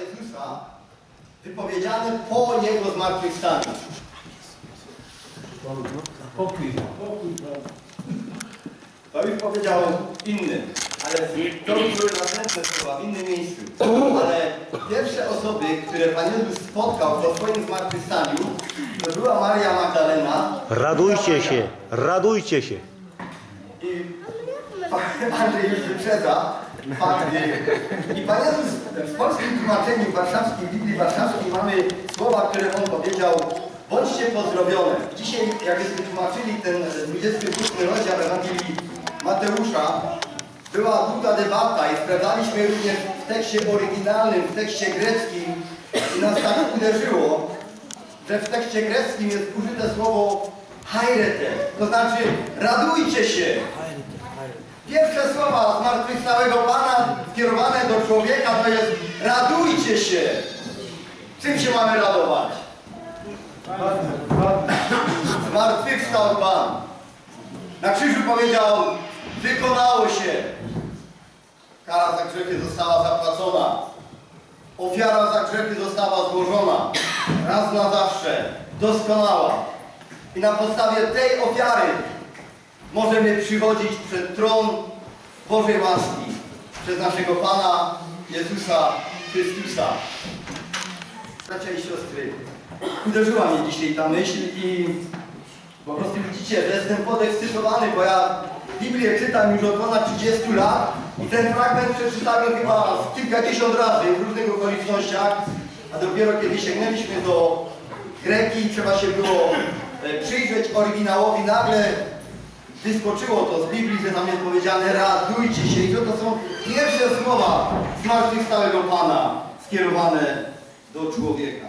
Jezusa wypowiedziane po Jego zmartwychwstaniu. Pokój. To już powiedział inny, ale to były następne słowa w innym miejscu. Ale pierwsze osoby, które Pan Jezus spotkał po swoim zmartwychwstaniu, to była Maria Magdalena. Radujcie się, radujcie się. Andrzej już wyprzedza fakty. I Pan Jezus w polskim tłumaczeniu warszawskiej, Biblii Warszawskiej mamy słowa, które On powiedział Bądźcie pozdrowione. Dzisiaj, jak żeśmy tłumaczyli ten 28 rozdział Ewangelii Mateusza, była długa debata i sprawdzaliśmy również w tekście oryginalnym, w tekście greckim i nas tak uderzyło, że w tekście greckim jest użyte słowo hajrete, to znaczy radujcie się. Pierwsze słowa zmartwychwstałego Pana skierowane do człowieka to jest radujcie się. Czym się mamy radować? Zmartwychwstał Pan. Na krzyżu powiedział, wykonało się. Kara za grzechy została zapłacona. Ofiara za grzechy została złożona. Raz na zawsze. Doskonała. I na podstawie tej ofiary możemy przychodzić przed tron Bożej łaski przez naszego Pana Jezusa Chrystusa. Bracia i siostry, uderzyła mnie dzisiaj ta myśl i po prostu widzicie, że jestem podekscytowany, bo ja Biblię czytam już od ponad 30 lat i ten fragment przeczytałem chyba kilkadziesiąt razy w różnych okolicznościach, a dopiero kiedy sięgnęliśmy do Greki, trzeba się było e, przyjrzeć oryginałowi, nagle wyskoczyło to z Biblii, że tam jest powiedziane radujcie się i to, to są pierwsze słowa zmartwychwstałego Pana skierowane do człowieka.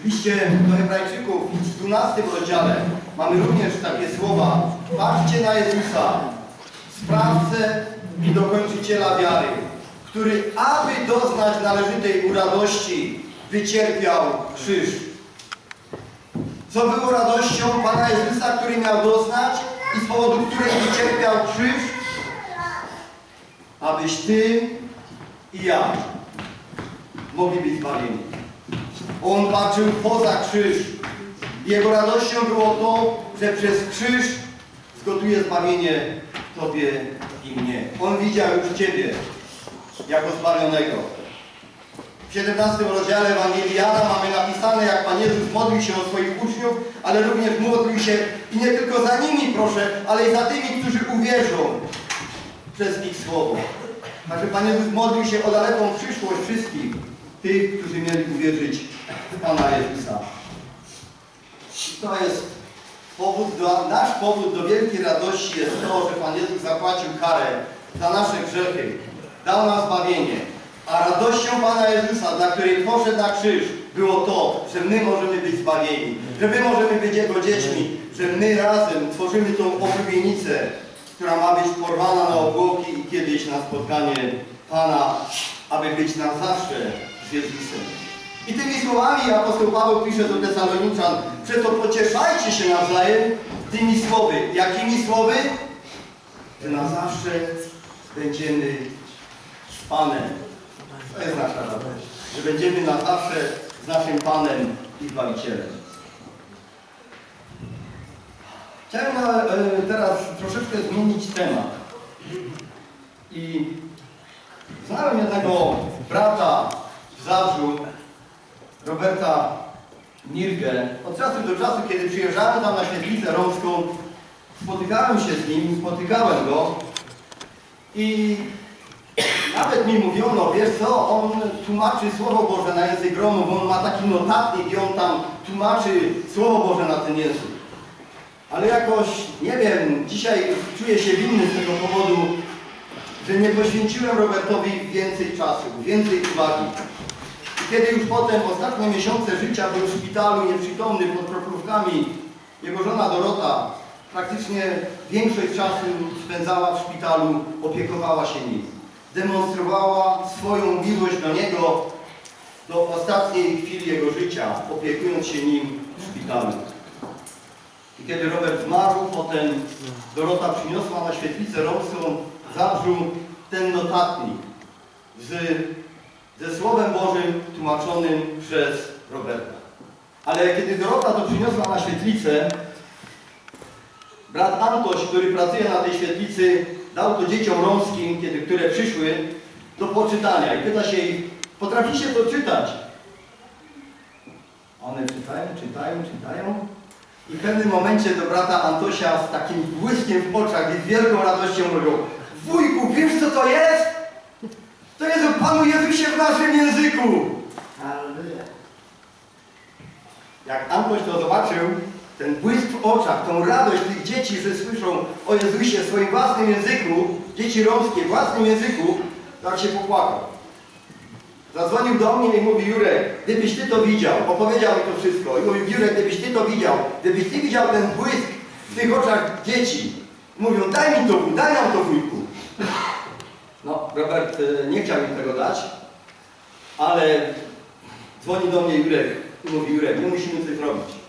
W liście do Hebrajczyków w 12 rozdziale mamy również takie słowa Patrzcie na Jezusa, sprawcę i dokończyciela wiary, który aby doznać należytej uradości wycierpiał krzyż. Co było radością Pana Jezusa, który miał doznać i z powodu której wycierpiał krzyż? Abyś Ty i ja mogli być zbawieni. On patrzył poza krzyż. Jego radością było to, że przez krzyż zgotuje zbawienie Tobie i mnie. On widział już Ciebie jako zbawionego. W 17 rozdziale Ewangelii Jana mamy napisane, jak Pan Jezus modlił się o swoich uczniów, ale również modlił się i nie tylko za nimi, proszę, ale i za tymi, którzy uwierzą przez ich słowo. Także Pan Jezus modlił się o daleką przyszłość wszystkich tych, którzy mieli uwierzyć w Pana Jezusa. To jest powód do, nasz powód do wielkiej radości jest to, że Pan Jezus zapłacił karę za nasze grzechy, dał nam zbawienie. A radością Pana Jezusa, dla której poszedł na krzyż, było to, że my możemy być zbawieni, że my możemy być Jego dziećmi, że my razem tworzymy tą oblubienicę, która ma być porwana na obłoki i kiedyś na spotkanie Pana, aby być na zawsze z Jezusem. I tymi słowami apostoł Paweł pisze do Tesaloniczan, przeto pocieszajcie się nawzajem tymi słowy. Jakimi słowy? Że na zawsze będziemy z Panem. To jest nasza radość. Że będziemy na zawsze z naszym Panem i Zbawicielem. Chciałem e, teraz troszeczkę zmienić temat. I znałem jednego brata w Zabrzu, Roberta Nirgę. Od czasu do czasu, kiedy przyjeżdżałem tam na świetlicę romską, spotykałem się z nim, spotykałem go i nawet mi mówiono, wiesz co, on tłumaczy Słowo Boże na język Romów, on ma taki notatnik i on tam tłumaczy Słowo Boże na ten język. Ale jakoś, nie wiem, dzisiaj czuję się winny z tego powodu, że nie poświęciłem Robertowi więcej czasu, więcej uwagi. I kiedy już potem ostatnie miesiące życia był w szpitalu, nieprzytomny pod kroplówkami, jego żona Dorota praktycznie większość czasu spędzała w szpitalu, opiekowała się nim. Demonstrowała swoją miłość do niego do ostatniej chwili jego życia, opiekując się nim w szpitalu. I kiedy Robert zmarł, potem Dorota przyniosła na świetlicę romską Zabrzu ten notatnik z ze Słowem Bożym tłumaczonym przez Roberta. Ale kiedy Dorota to przyniosła na świetlicę, brat Antoś, który pracuje na tej świetlicy, dał to dzieciom romskim, kiedy, które przyszły do poczytania i pyta się ich, potraficie to czytać? One czytają, czytają, czytają i w pewnym momencie do brata Antosia z takim błyskiem w oczach i z wielką radością mówią Wujku, wiesz co to jest? To jest o Panu Jezusie w naszym języku! Halleluja. Jak Antoś to zobaczył, ten błysk w oczach, tą radość tych dzieci, że słyszą o Jezusie w swoim własnym języku, dzieci romskie w własnym języku, tak się popłakał. Zadzwonił do mnie i mówi, Jurek, gdybyś Ty to widział, opowiedział mi to wszystko. I mówił, Jurek, gdybyś Ty to widział, gdybyś Ty widział ten błysk w tych oczach dzieci. Mówią, daj mi to, daj nam to wujku. No, Robert e, nie chciał mi tego dać, ale dzwoni do mnie Jurek i mówi, Jurek, my musimy coś zrobić.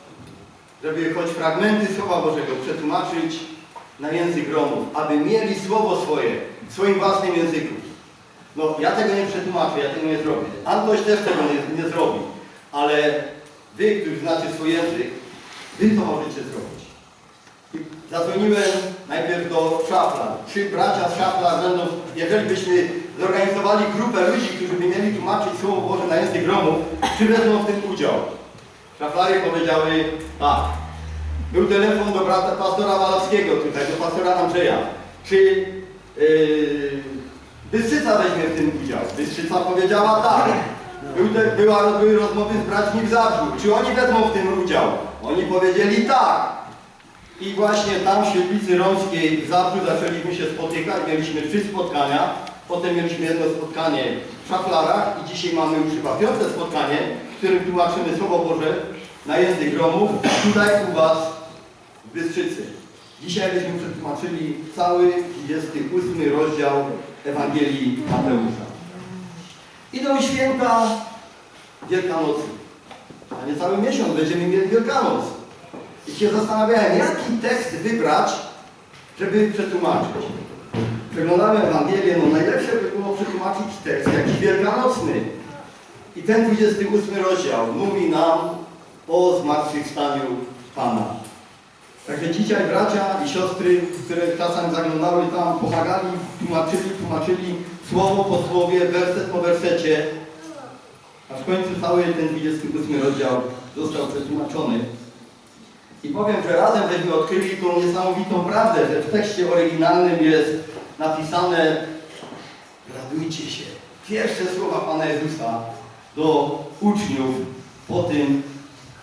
Żeby choć fragmenty Słowa Bożego przetłumaczyć na język Romów, aby mieli Słowo swoje w swoim własnym języku. No, ja tego nie przetłumaczę, ja tego nie zrobię. Antoś też tego nie, nie zrobi. Ale wy, którzy znacie swój język, wy to możecie zrobić. I zadzwoniłem najpierw do Szafla. Trzy bracia z Szafla będą, jeżeli byśmy zorganizowali grupę ludzi, którzy by mieli tłumaczyć Słowo Boże na język Romów, czy wezmą w tym udział? Szaflary powiedziały tak. Był telefon do brata pastora Walowskiego tutaj, do pastora Andrzeja. Czy yy, Bystrzyca weźmie w tym udział? Bystrzyca powiedziała tak. Był te, była, były rozmowy z braćmi w Zabrzu. Czy oni wezmą w tym udział? Oni powiedzieli tak. I właśnie tam w Świetlicy Romskiej w Zabrzu zaczęliśmy się spotykać. Mieliśmy trzy spotkania. Potem mieliśmy jedno spotkanie w Szaflarach i dzisiaj mamy już chyba piąte spotkanie, w którym tłumaczymy Słowo Boże na język Romów. Tutaj u Was w Bystrzycy. Dzisiaj byśmy przetłumaczyli cały 28 rozdział Ewangelii Mateusza. Idą święta Wielkanocy. A nie cały miesiąc będziemy mieli Wielkanoc. I się zastanawiałem, jaki tekst wybrać, żeby przetłumaczyć. Przeglądamy Ewangelię, no najlepsze by było przetłumaczyć tekst jakiś wielkanocny. I ten 28 rozdział mówi nam o zmartwychwstaniu Pana. Także dzisiaj bracia i siostry, które czasem zaglądały tam, pomagali, tłumaczyli, tłumaczyli słowo po słowie, werset po wersecie. Aż w końcu cały ten 28 rozdział został przetłumaczony. I powiem, że razem żeśmy odkryli tą niesamowitą prawdę, że w tekście oryginalnym jest napisane radujcie się. Pierwsze słowa Pana Jezusa do uczniów po tym,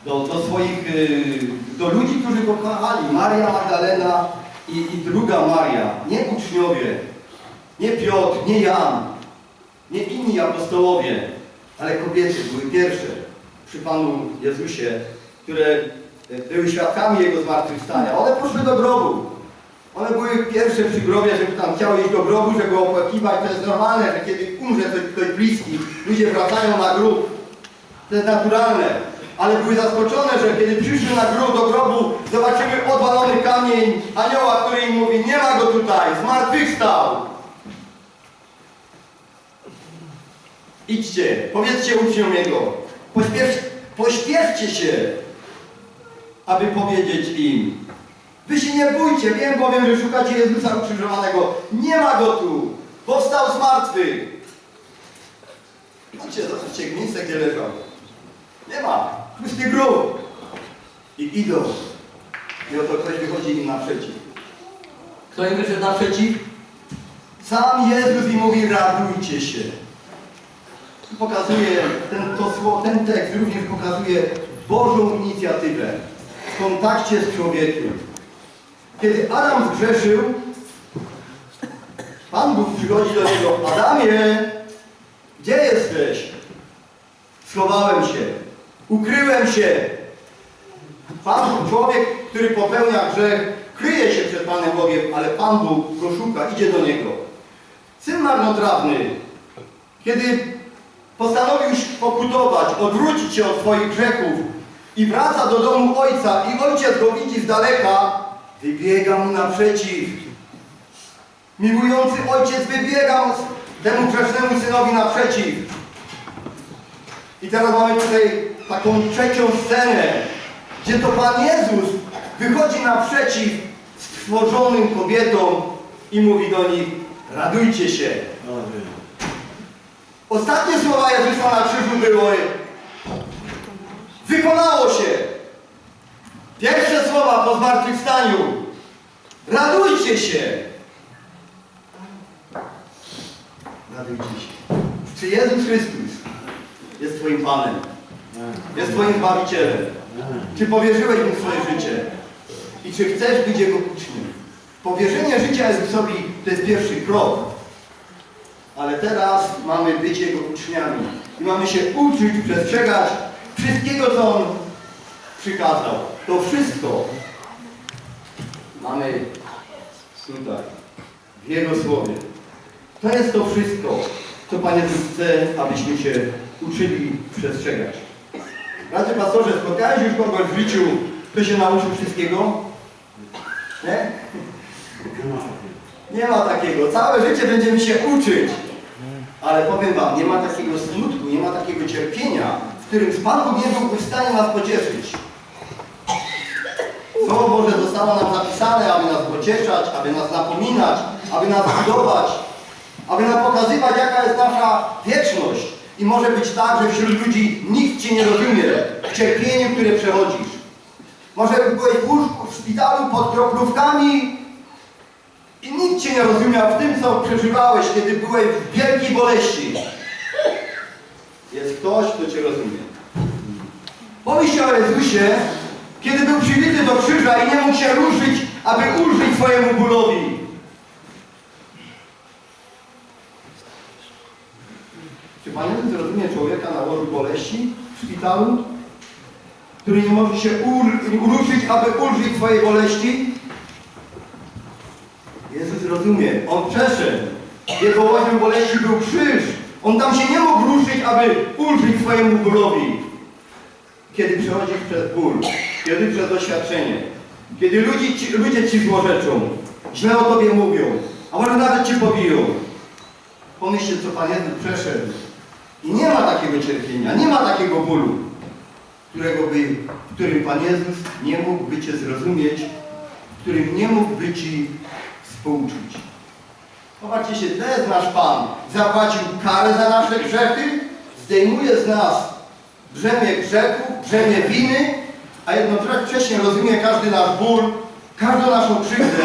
do, do swoich, y, do ludzi, którzy go kochali. Maria Magdalena i, i druga Maria. Nie uczniowie, nie Piotr, nie Jan, nie inni apostołowie, ale kobiety były pierwsze przy Panu Jezusie, które y, były świadkami Jego zmartwychwstania. One poszły do grobu. One były pierwsze przy grobie, żeby tam chciały iść do grobu, żeby opłakiwać. To jest normalne, że kiedy umrze ktoś, ktoś bliski, ludzie wracają na grób. To jest naturalne. Ale były zaskoczone, że kiedy przyszły na grób, do grobu, zobaczyły odwalony kamień anioła, który im mówi, nie ma go tutaj, zmartwychwstał. Idźcie, powiedzcie uczniom Jego, pośpiesz, pośpieszcie się, aby powiedzieć im, Wy się nie bójcie, wiem bowiem, że szukacie Jezusa ukrzyżowanego. Nie ma Go tu, powstał z martwych. Chodźcie, zobaczcie miejsce, gdzie leżał. Nie ma, pusty grób. I idą. I oto ktoś wychodzi im naprzeciw. Kto im wyszedł naprzeciw? Sam Jezus i mówi, radujcie się. Tu pokazuje, ten, to słowo, ten tekst również pokazuje Bożą inicjatywę w kontakcie z człowiekiem. Kiedy Adam zgrzeszył, Pan Bóg przychodzi do niego, Adamie, gdzie jesteś? Schowałem się, ukryłem się. Pan Bóg, człowiek, który popełnia grzech, kryje się przed Panem Bogiem, ale Pan Bóg go szuka, idzie do niego. Syn marnotrawny, kiedy postanowił pokutować, odwrócić się od swoich grzechów i wraca do domu ojca i ojciec go widzi z daleka, wybiega mu naprzeciw. Miłujący ojciec wybiega mu- temu grzesznemu synowi naprzeciw. teraz mamy tutaj taką trzecią scenę, gdzie to Pan Jezus wychodzi naprzeciw stworzonym kobietom i mówi do nich, radujcie się. Ostatnie słowa Jezusa na krzyżu były, wykonało się. Pierwsze słowa po zmartwychwstaniu, radujcie się. Radujcie się. Czy Jezus Chrystus jest Twoim Panem? Jest Twoim Zbawicielem? Czy powierzyłeś Mu swoje życie? I czy chcesz być Jego uczniem? Powierzenie życia Jezusowi to jest pierwszy krok. Ale teraz mamy być Jego uczniami. I mamy się uczyć, przestrzegać wszystkiego, co On przykazał. To wszystko mamy tutaj, w Jego Słowie. To jest to wszystko, co Pan Jezus chce, abyśmy się uczyli przestrzegać. Bracie pastorze, spotkałeś już kogoś w życiu, kto się nauczył wszystkiego? Nie? Nie ma takiego. Całe życie będziemy się uczyć. Ale powiem Wam, nie ma takiego smutku, nie ma takiego cierpienia, w którym Pan Bóg nie byłby w stanie nas pocieszyć. Słowo Boże zostało nam zapisane, aby nas pocieszać, aby nas napominać, aby nas budować, aby nam pokazywać, jaka jest nasza wieczność. I może być tak, że wśród ludzi nikt Cię nie rozumie w cierpieniu, które przechodzisz. Może byłeś w łóżku w szpitalu pod kroplówkami i nikt Cię nie rozumiał w tym, co przeżywałeś, kiedy byłeś w wielkiej boleści. Jest ktoś, kto Cię rozumie. Pomyśl o Jezusie, kiedy był przybity do krzyża i nie mógł się ruszyć, aby ulżyć swojemu bólowi. Czy Pan Jezus rozumie człowieka na łożu boleści w szpitalu, który nie może się uruszyć, aby ulżyć swojej boleści? Jezus rozumie, On przeszedł. Jego łożem boleści był krzyż. On tam się nie mógł ruszyć, aby ulżyć swojemu bólowi. Kiedy przechodzisz przez ból, kiedy przez doświadczenie, kiedy ludzie ci, ludzie ci złorzeczą, źle o tobie mówią, a może nawet ci pobiją. Pomyślcie, co Pan Jezus przeszedł. I nie ma takiego cierpienia, nie ma takiego bólu, którego by, w którym Pan Jezus nie mógłby Cię zrozumieć, w którym nie mógłby Ci współczuć. Popatrzcie się, to jest nasz Pan. Zapłacił karę za nasze grzechy, zdejmuje z nas brzemię grzechu, brzemię winy, a jednocześnie rozumie każdy nasz ból, każdą naszą krzywdę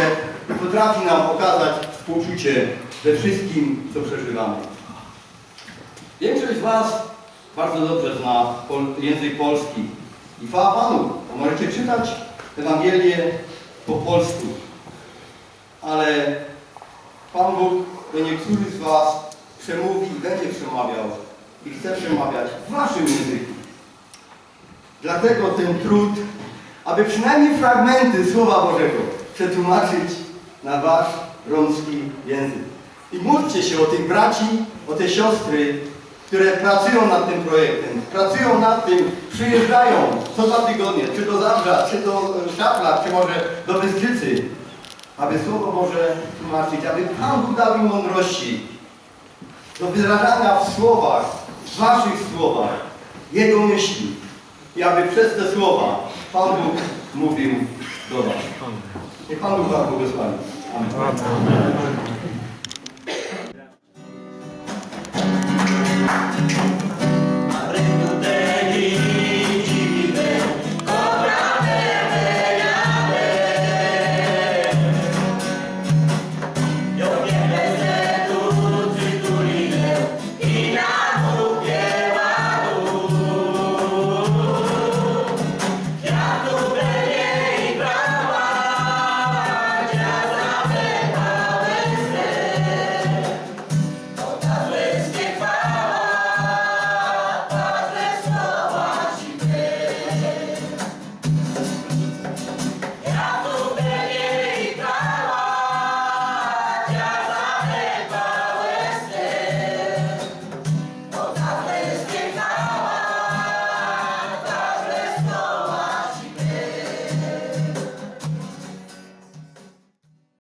i potrafi nam okazać współczucie we wszystkim, co przeżywamy. Większość z Was bardzo dobrze zna pol język polski. I chwała Panu, bo możecie czytać Ewangelię po polsku. Ale Pan Bóg do niektórych z Was przemówi i będzie przemawiał i chce przemawiać w Waszym języku. Dlatego ten trud, aby przynajmniej fragmenty Słowa Bożego przetłumaczyć na Wasz romski język. I módlcie się o tych braci, o te siostry, które pracują nad tym projektem, pracują nad tym, przyjeżdżają co dwa tygodnie, czy do Zabrza, czy do Szafla, czy może do Bystrzycy, aby Słowo Boże tłumaczyć, aby Pan Bóg dał im mądrości do wyrażania w słowach, w Waszych słowach, Jego myśli i aby przez te słowa Pan Bóg mówił do Was. Niech Pan Bóg Was błogosławi. Amen. Ja